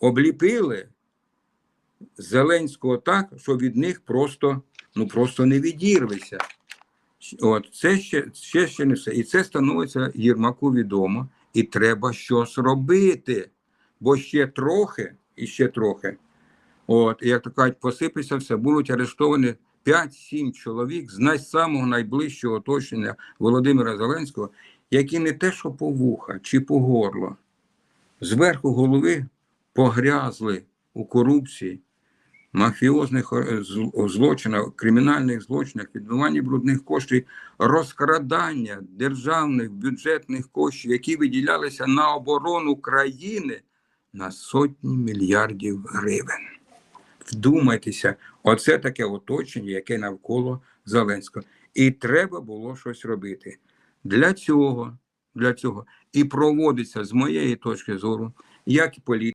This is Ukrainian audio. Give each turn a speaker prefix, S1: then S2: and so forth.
S1: обліпили Зеленського так, що від них просто, ну, просто не відірвися. От, це ще, ще, ще не все. І це становиться Єрмаку відомо, і треба щось робити. Бо ще трохи, і ще трохи. От, як то кажуть, посипеться все, будуть арештовані 5-7 чоловік з най- самого найближчого оточення Володимира Зеленського, які не те, що по вуха чи по горло, зверху голови погрязли у корупції, мафіозних е, злочинах, кримінальних злочинах, відмиванні брудних коштів, розкрадання державних бюджетних коштів, які виділялися на оборону країни на сотні мільярдів гривень. Вдумайтеся, оце таке оточення, яке навколо Зеленського. І треба було щось робити. Для цього, для цього і проводиться з моєї точки зору, як і політика.